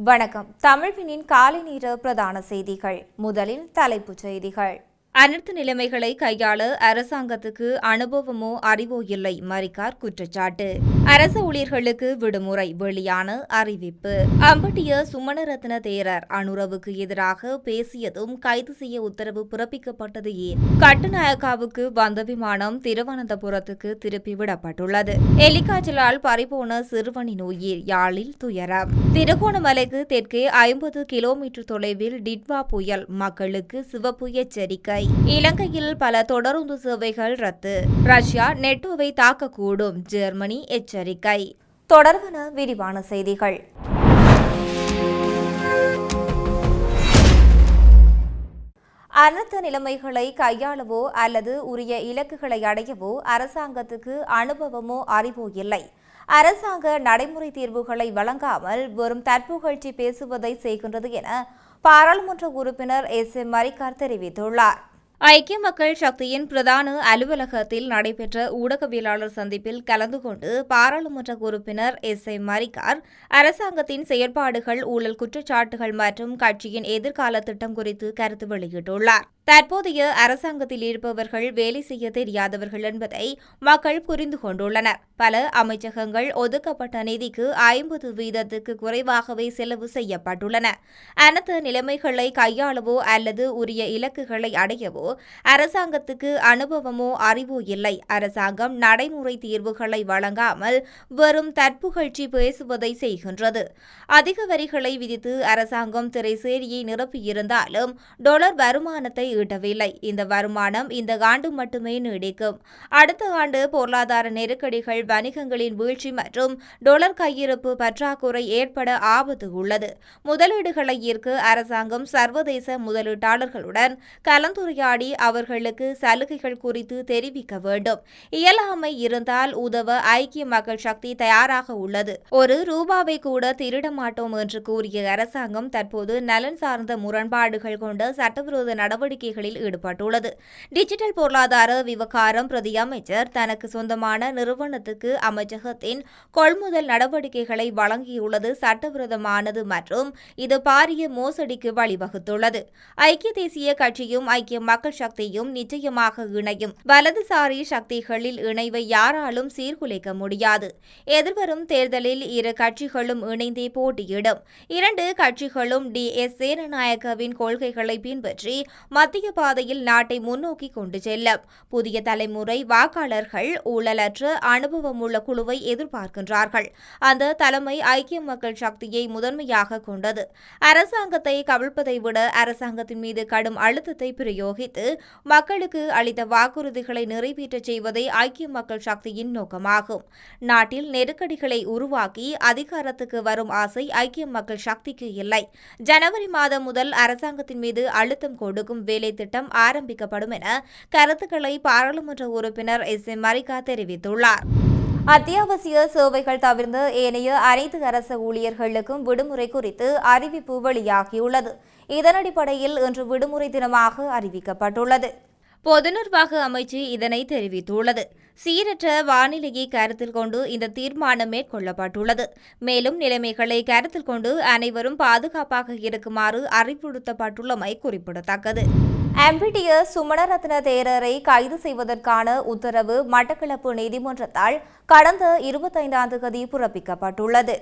வணக்கம். தமிழ்வினின் காலை நேர பிரதான செய்திகள். முதலில் தலைப்புச் செய்திகள். அனர்த்த நிலைமைகளை கையாள அரசாங்கத்துக்கு அனுபவமோ அறிவோ இல்லை மறிக்கார் குற்றச்சாட்டு. அரசு ஊழியர்களுக்கு விடுமுறை வெளியான அறிவிப்பு. அம்பட்டிய சுமணரத்ன தேரர் அனுரவுக்கு எதிராக பேசியதும் கைது செய்ய உத்தரவு பிறப்பிக்கப்பட்டது ஏன்? கட்டுநாயக்காவுக்கு வந்த விமானம் திருவனந்தபுரத்துக்கு திருப்பி விடப்பட்டுள்ளது. எலிக்காய்ச்சலால் பறிபோன சிறுவனின் உயிர் யாழில் துயரம். திருகோணமலைக்கு தெற்கே ஐம்பது கிலோமீட்டர் தொலைவில் டிட்வா புயல் மக்களுக்கு சிவப்பு எச்சரிக்கை. இலங்கையில் பல தொடருந்து சேவைகள் ரத்து. ரஷ்யா நெட்டோவை தாக்கக்கூடும். ஜெர்மனி எச்சரிக்கை. தொடர்பான விரிவான செய்திகள். அனர்த்த நிலைமைகளை கையாளவோ அல்லது உரிய இலக்குகளை அடையவோ அரசாங்கத்துக்கு அனுபவமோ அறிவோ இல்லை. அரசாங்க நடைமுறை தீர்வுகளை வழங்காமல் வெறும் தற்புகழ்ச்சி பேசுவதை செய்கின்றது என பாராளுமன்ற உறுப்பினர் எஸ் எம் மரிக்கார் தெரிவித்துள்ளார். ஐக்கிய மக்கள் சக்தியின் பிரதான அலுவலகத்தில் நடைபெற்ற ஊடகவியலாளர் சந்திப்பில் கலந்து கொண்டு பாராளுமன்ற உறுப்பினர் எஸ் ஏ மரிக்கார் அரசாங்கத்தின் செயற்பாடுகள் ஊழல் குற்றச்சாட்டுகள் மற்றும் கட்சியின் எதிர்கால திட்டம் குறித்து கருத்து வெளியிட்டுள்ளார். தற்போதைய அரசாங்கத்தில் இருப்பவர்கள் வேலை செய்ய தெரியாதவர்கள் என்பதை மக்கள் புரிந்து கொண்டுள்ளனர். பல அமைச்சகங்கள் ஒதுக்கப்பட்ட நிதிக்கு ஐம்பது வீதத்துக்கு குறைவாகவே செலவு செய்யப்பட்டுள்ளன. அனைத்து நிலைமைகளை கையாளவோ அல்லது உரிய இலக்குகளை அடையவோ அரசாங்கத்துக்கு அனுபவமோ அறிவோ இல்லை. அரசாங்கம் நடைமுறை தீர்வுகளை வழங்காமல் வெறும் தற்புகழ்ச்சி பேசுவதை செய்கின்றது. அதிக வரிகளை விதித்து அரசாங்கம் திரைசேரியை நிரப்பியிருந்தாலும் டொலர் வருமானத்தை ஈட்டவில்லை. இந்த வருமானம் இந்த ஆண்டு மட்டுமே நீடிக்கும். அடுத்த ஆண்டு பொருளாதார நெருக்கடிகள் வணிகங்களின் வீழ்ச்சி மற்றும் டொலர் கையிருப்பு பற்றாக்குறை ஏற்பட ஆபத்து உள்ளது. முதலீடுகளை ஈர்க்க அரசாங்கம் சர்வதேச முதலீட்டாளர்களுடன் கலந்துரையாடி அவர்களுக்கு சலுகைகள் குறித்து தெரிவிக்க வேண்டும். இயலாமை இருந்தால் உதவ ஐக்கிய மக்கள் சக்தி தயாராக உள்ளது. ஒரு ரூபாவை கூட திருட மாட்டோம் என்று கூறிய அரசாங்கம் தற்போது நலன் சார்ந்த முரண்பாடுகள் கொண்ட சட்டவிரோத நடவடிக்கைகளில் ஈடுபட்டுள்ளது. டிஜிட்டல் பொருளாதார விவகாரம் பிரதி அமைச்சர் தனக்கு சொந்தமான நிறுவனத்துக்கு அமைச்சகத்தின் கொள்முதல் நடவடிக்கைகளை வழங்கியுள்ளது சட்டவிரோதமானது மற்றும் இது பாரிய மோசடிக்கு வழிவகுத்துள்ளது. ஐக்கிய தேசிய கட்சியும் ஐக்கிய மக்கள் சக்தியும் நிச்சயமாக இணையும். வலதுசாரி சக்திகளில் இணைவை யாராலும் சீர்குலைக்க முடியாது. எதிர்வரும் தேர்தலில் இரு கட்சிகளும் இணைந்தே போட்டியிடும். இரண்டு கட்சிகளும் டி. எஸ். சேனநாயக்கவின் கொள்கைகளை பின்பற்றி மத்திய பாதையில் நாட்டை முன்னோக்கி கொண்டு செல்லும். புதிய தலைமுறை வாக்காளர்கள் ஊழலற்ற அனுபவமுள்ள குழுவை எதிர்பார்க்கின்றார்கள். அந்த தலைமை ஐக்கிய மக்கள் சக்தியை முதன்மையாக கொண்டது. அரசாங்கத்தை கவிழ்ப்பதை விட அரசாங்கத்தின் மீது கடும் அழுத்தத்தை பிரயோகித்து மக்களுக்கு அளித்த வாக்குறுதிகளை நிறைவேற்றச் செய்வதே ஐக்கிய மக்கள் சக்தியின் நோக்கமாகும். நாட்டில் நெருக்கடிகளை உருவாக்கி அதிகாரத்துக்கு வரும் ஆசை ஐக்கிய மக்கள் சக்திக்கு இல்லை. ஜனவரி மாதம் முதல் அரசாங்கத்தின் மீது அழுத்தம் கொடுக்கும் வேலை திட்டம் ஆரம்பிக்கப்படும் என கருத்துக்களை பாராளுமன்ற உறுப்பினர் எஸ் எம் மரிகா தெரிவித்துள்ளார். அத்தியாவசிய சேவைகள் தவிர்ந்த ஏனைய அனைத்து அரசு ஊழியர்களுக்கும் விடுமுறை குறித்து அறிவிப்பு வெளியாகியுள்ளது. இதன் அடிப்படையில் இன்று விடுமுறை தினமாக அறிவிக்கப்பட்டுள்ளது. பொது நிர்வாக அமைச்சு இதனை தெரிவித்துள்ளது. சீரற்ற வானிலையை கருத்தில் கொண்டு இந்த தீர்மானம் மேற்கொள்ளப்பட்டுள்ளது. மேலும் நிலைமைகளை கருத்தில் கொண்டு அனைவரும் பாதுகாப்பாக இருக்குமாறு அறிவுறுத்தப்பட்டுள்ளமை குறிப்பிடத்தக்கது. அம்பிட்டிய சுமணரத்ன தேரரை கைது செய்வதற்கான உத்தரவு மட்டக்களப்பு நீதிமன்றத்தால் கடந்த இருபத்தைந்தாம் தேதி பிறப்பிக்கப்பட்டுள்ளது.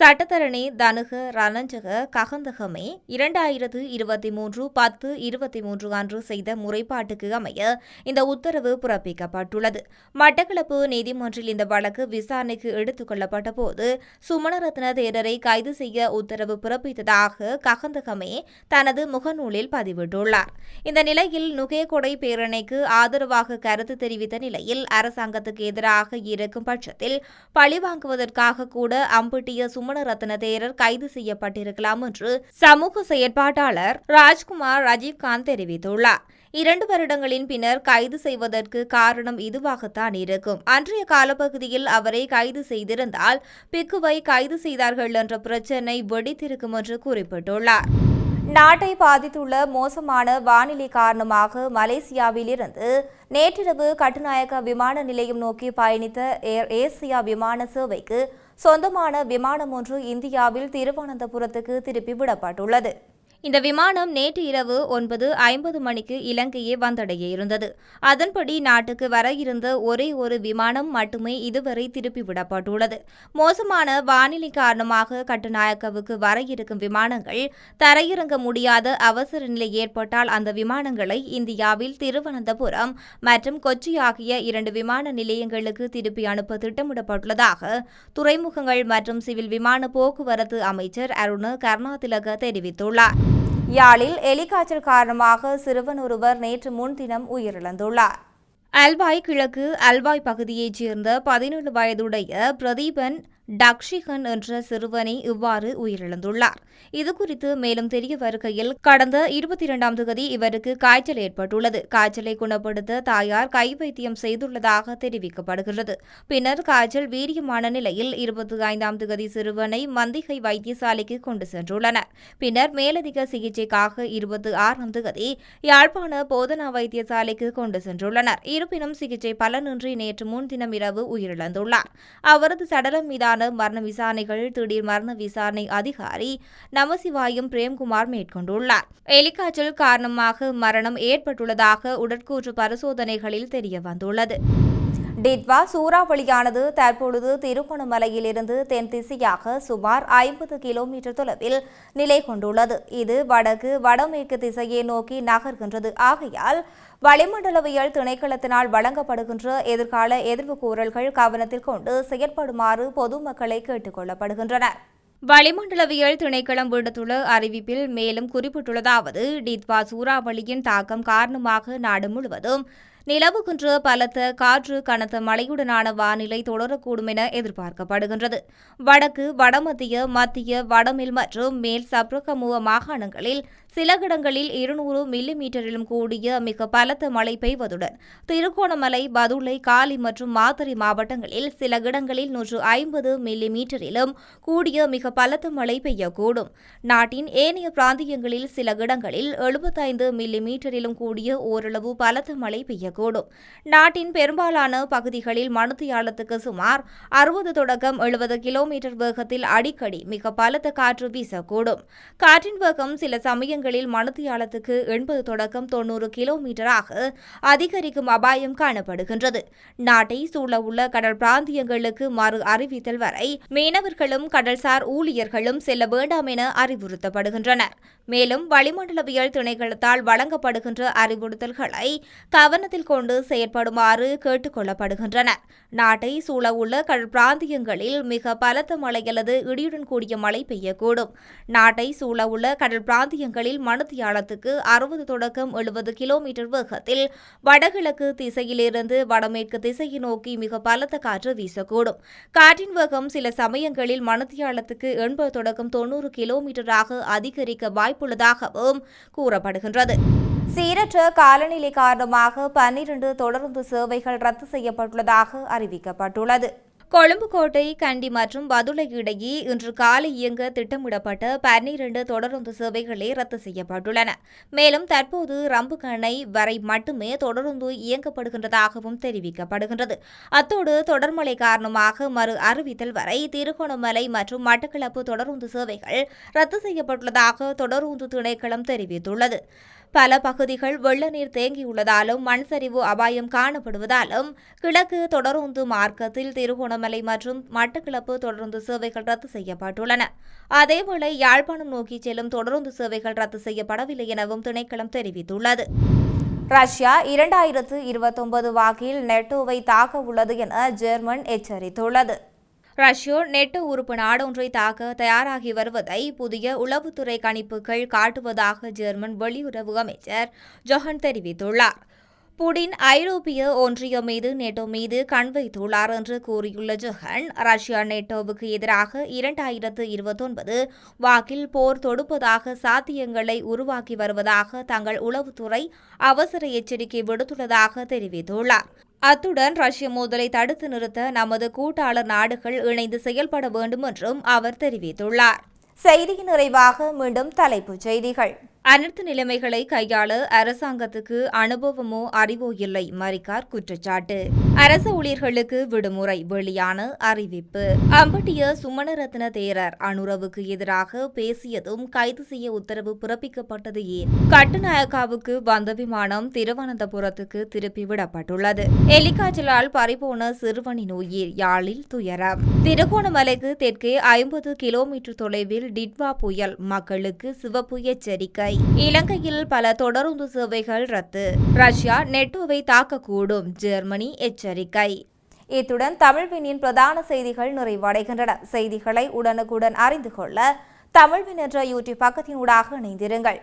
சட்டத்தரணி தனுக ரணஞ்சக ககந்தகமே இரண்டாயிரத்து இருபத்தி மூன்று பத்து இருபத்தி மூன்று அன்று செய்த முறைப்பாட்டுக்கு அமைய இந்த உத்தரவு பிறப்பிக்கப்பட்டுள்ளது. மட்டக்களப்பு நீதிமன்றில் இந்த வழக்கு விசாரணைக்கு எடுத்துக் கொள்ளப்பட்ட போது சுமணரத்ன தேரரை கைது செய்ய உத்தரவு பிறப்பித்ததாக ககந்தகமே தனது முகநூலில் பதிவிட்டுள்ளார். இந்த நிலையில் நுகேகொடை பேரணைக்கு ஆதரவாக கருத்து தெரிவித்த நிலையில் அரசாங்கத்துக்கு எதிராக இருக்கும் பட்சத்தில் பழிவாங்குவதற்காக கூட அம்பிட்டிய சுமணரத்ன தேரர் கைது செய்யப்பட்டிருக்கலாம் என்று சமூக செயற்பாட்டாளர் ராஜ்குமார் ராஜீவ்காந்த் தெரிவித்துள்ளார். இரண்டு வருடங்களின் பின்னர் கைது செய்வதற்கு காரணம் இதுவாகத்தான் இருக்கும். அன்றைய காலப்பகுதியில் அவரை கைது செய்திருந்தால் பிக்குவை கைது செய்தார்கள் என்ற பிரச்சினை வெடித்திருக்கும் என்று குறிப்பிட்டுள்ளார். நாட்டை பாதித்துள்ள மோசமான வானிலை காரணமாக மலேசியாவிலிருந்து நேற்றிரவு கட்டுநாயக்க விமான நிலையம் நோக்கி பயணித்த ஏர் ஏசியா விமான சேவைக்கு சொந்தமான விமானம் ஒன்று இந்தியாவில் திருவனந்தபுரத்துக்கு திருப்பி விடப்பட்டுள்ளது. இந்த விமானம் நேற்று இரவு ஒன்பது ஐம்பது மணிக்கு இலங்கையை வந்தடைய இருந்தது. அதன்படி நாட்டுக்கு வர இருந்த ஒரே ஒரு விமானம் மட்டுமே இதுவரை திருப்பி விடப்பட்டுள்ளது. மோசமான வானிலை காரணமாக கட்டுநாயக்கவுக்கு வர இருக்கும் விமானங்கள் தரையிறங்க முடியாத அவசர நிலை ஏற்பட்டால் அந்த விமானங்களை இந்தியாவில் திருவனந்தபுரம் மற்றும் கொச்சி ஆகிய இரண்டு விமான நிலையங்களுக்கு திருப்பி அனுப்ப திட்டமிடப்பட்டுள்ளதாக துறைமுகங்கள் மற்றும் சிவில் விமான போக்குவரத்து அமைச்சர் அருண கருணாதிலக தெரிவித்துள்ளார். யாழில் எலிக்காய்ச்சல் காரணமாக சிறுவன் ஒருவர் நேற்று முன்தினம் உயிரிழந்துள்ளார். அல்வாய் கிழக்கு அல்வாய் பகுதியைச் சேர்ந்த பதினேழு வயதுடைய பிரதீபன் டக்ஷிகன் என்ற சிறுவனை இவ்வாறு உயிரிழந்துள்ளார். இதுகுறித்து மேலும் தெரிய வருகையில் கடந்த இருபத்தி இரண்டாம் தேதி இவருக்கு காய்ச்சல் ஏற்பட்டுள்ளது. காய்ச்சலை குணப்படுத்த தாயார் கை வைத்தியம் செய்துள்ளதாக தெரிவிக்கப்படுகிறது. பின்னர் காய்ச்சல் வீரியமான நிலையில் இருபத்தி ஐந்தாம் தேதி சிறுவனை மந்திகை வைத்தியசாலைக்கு கொண்டு சென்றுள்ளனர். பின்னர் மேலதிக சிகிச்சைக்காக இருபத்தி ஆறாம் தேதி யாழ்ப்பாண போதனா வைத்தியசாலைக்கு கொண்டு சென்றுள்ளனர். இருப்பினும் சிகிச்சை பலனின்றி நேற்று முன்தினம் இரவு உயிரிழந்துள்ளார். அவரது சடலம் மீதான மரண விசாரணைகள் திடீர் மரண விசாரணை அதிகாரி நமசிவாயம் பிரேம்குமார் மேற்கொண்டுள்ளார். எலிக்காய்ச்சல் காரணமாக மரணம் ஏற்பட்டுள்ளதாக உடற்கூற்று பரிசோதனைகளில் தெரியவந்துள்ளது. டிட்வா சூறாவளியானது தற்பொழுது திருகோணமலையிலிருந்து தென் திசையாக சுமார் ஐம்பது கிலோமீட்டர் தொலைவில் நிலை கொண்டுள்ளது. இது வடக்கு வடமேற்கு திசையை நோக்கி நகர்கின்றது. ஆகையால் வளிமண்டலவியல் திணைக்களத்தினால் வழங்கப்படுகின்ற எதிர்கால எதிர்வு கூறல்கள் கவனத்தில் கொண்டு செயற்படுமாறு பொதுமக்களை கேட்டுக் கொள்ளப்படுகின்றனர். வளிமண்டலவியல் திணைக்களம் விடுத்துள்ள அறிவிப்பில் மேலும் குறிப்பிட்டுள்ளதாவது டித்வா சூறாவளியின் தாக்கம் காரணமாக நாடு முழுவதும் நிலவுகின்ற பலத்த காற்று கனத்த மழையுடனான வானிலை தொடரக்கூடும் என எதிர்பார்க்கப்படுகின்றது. வடக்கு வடமத்திய மத்திய வடமில் மற்றும் மேல் சப்ரகமுவ மாகாணங்களில் சில இடங்களில் இருநூறு மில்லி மீட்டரிலும் கூடிய மிக பலத்த மழை பெய்வதுடன் திருகோணமலை பதுளை காலி மற்றும் மாத்தறை மாவட்டங்களில் சில இடங்களில் நூற்று ஐம்பது மில்லி மீட்டரிலும் கூடிய மிக பலத்த மழை பெய்யக்கூடும். நாட்டின் ஏனைய பிராந்தியங்களில் சில இடங்களில் எழுபத்தைந்து மில்லி மீட்டரிலும் கூடிய ஓரளவு பலத்த மழை பெய்யக்கூடும். நாட்டின் பெரும்பாலான பகுதிகளில் மணித்தியாலத்துக்கு சுமார் அறுபது தொடக்கம் எழுபது கிலோமீட்டர் வேகத்தில் அடிக்கடி மிக பலத்த காற்று வீசக்கூடும். காற்றின் வேகம் சில சமயங்களில் மணித்தியாலத்துக்கு எண்பது தொடக்கம் தொன்னூறு கிலோமீட்டராக அதிகரிக்கும் அபாயம் காணப்படுகின்றது. நாட்டை சூழவுள்ள கடல் பிராந்தியங்களுக்கு மறு அறிவித்தல் வரை மீனவர்களும் கடல்சார் ஊழியர்களும் செல்ல வேண்டாம் என அறிவுறுத்தப்படுகின்றனர் மேலும் வளிமண்டலவியல் திணைக்களத்தால் வழங்கப்படுகின்ற அறிவுறுத்தல்களை கவனத்தில் கொண்டு செயற்படுமாறு கேட்டுக் கொள்ளப்படுகின்றனர் நாட்டை சூழவுள்ள கடல் பிராந்தியங்களில் மிக பலத்த மழை அல்லது இடியுடன் கூடிய மழை பெய்யக்கூடும். நாட்டை சூழவுள்ள கடல் பிராந்தியங்களில் மணித்தியாலத்துக்கு அறுபது தொடக்கம் எழுபது கிலோமீட்டர் வேகத்தில் வடகிழக்கு திசையிலிருந்து வடமேற்கு திசையை நோக்கி மிக பலத்த காற்று வீசக்கூடும். காற்றின் வேகம் சில சமயங்களில் மணித்தியாலத்துக்கு எண்பது தொடக்கம் தொன்னூறு கிலோமீட்டராக அதிகரிக்க வாய்ப்புள்ளதாகவும் கூறப்படுகின்றது. சீரற்ற காலநிலை காரணமாக பன்னிரண்டு தொடர்ந்து சேவைகள் ரத்து செய்யப்பட்டுள்ளதாக அறிவிக்கப்பட்டுள்ளது. கொழும்பு கோட்டை கண்டி மற்றும் பதுளை இடையே இன்று காலை இயங்க திட்டமிடப்பட்ட பன்னிரண்டு தொடருந்து சேவைகளே ரத்து செய்யப்பட்டுள்ளன. மேலும் தற்போது ரம்புகணை வரை மட்டுமே தொடருந்து இயங்கப்படுகின்றதாகவும் தெரிவிக்கப்படுகின்றது. அத்தோடு தொடர்மழை காரணமாக மறு அறிவித்தல் வரை திருகோணமலை மற்றும் மட்டக்களப்பு தொடருந்து சேவைகள் ரத்து செய்யப்பட்டுள்ளதாக தொடருந்து திணைக்களம் தெரிவித்துள்ளது. பல பகுதிகள் வெள்ள நீர் தேங்கியுள்ளதாலும் மண் சரிவு அபாயம் காணப்படுவதாலும் கிழக்கு தொடருந்து மார்க்கத்தில் திருகோணமலை மற்றும் மட்டக்கிழப்பு தொடருந்து சேவைகள் ரத்து செய்யப்பட்டுள்ளன. அதேவேளை யாழ்ப்பாணம் நோக்கி செல்லும் தொடருந்து சேவைகள் ரத்து செய்யப்படவில்லை எனவும் திணைக்களம் தெரிவித்துள்ளது. ரஷ்யா இரண்டாயிரத்து இருபத்தொன்பது வாக்கில் நெட்டோவை தாக்க உள்ளது என ஜெர்மன் எச்சரித்துள்ளது. ரஷ்யா நெட்டோ உறுப்பு நாடொன்றை தாக்க தயாராகி வருவதை புதிய உளவுத்துறை கணிப்புகள் காட்டுவதாக ஜெர்மன் வெளியுறவு அமைச்சர் ஜொஹன் தெரிவித்துள்ளார். புடின் ஐரோப்பிய ஒன்றியம் மீது நேட்டோ மீது கண் வைத்துள்ளார் என்று கூறியுள்ள ஜொஹன் ரஷ்யா நேட்டோவுக்கு எதிராக இரண்டாயிரத்து இருபத்தொன்பது வாக்கில் போர் தொடுப்பதாக சாத்தியங்களை உருவாக்கி வருவதாக தங்கள் உளவுத்துறை அவசர எச்சரிக்கை விடுத்துள்ளதாக தெரிவித்துள்ளார். அத்துடன் ரஷ்ய மோதலை தடுத்து நிறுத்த நமது கூட்டாளர் நாடுகள் இணைந்து செயல்பட வேண்டும் என்றும் அவர் தெரிவித்துள்ளார். செய்தியின் நிறைவாக மீண்டும் தலைப்புச் செய்திகள். அனர்த்த நிலைமைகளை கையாள அரசாங்கத்துக்கு அனுபவமோ அறிவோ இல்லை மரிக்கார் குற்றச்சாட்டு. அரசு ஊழியர்களுக்கு விடுமுறை வெளியான அறிவிப்பு. அம்பட்டிய சுமணரத்ன தேரர் அனுரவுக்கு எதிராக பேசியதும் கைது செய்ய உத்தரவு பிறப்பிக்கப்பட்டது ஏன்? கட்டுநாயக்காவுக்கு வந்த விமானம் திருவனந்தபுரத்துக்கு திருப்பிவிடப்பட்டுள்ளது எலிக்காய்ச்சலால் பறிபோன சிறுவனின் உயிர் யாழில் துயரம். திருகோணமலைக்கு தெற்கே ஐம்பது கிலோமீட்டர் தொலைவில் டிட்வா புயல் மக்களுக்கு சிவப்பு எச்சரிக்கை. இலங்கையில் பல தொடருந்து சேவைகள் ரத்து. ரஷ்யா நெட்டோவை தாக்கக்கூடும். ஜெர்மனி எச்சரிக்கை. இத்துடன் தமிழ்வினின் பிரதான செய்திகள் நிறைவடைகின்றன. செய்திகளை உடனுக்குடன் அறிந்து கொள்ள தமிழ்வின் என்ற யூடியூப் பக்கத்தினூடாக இணைந்திருங்கள்.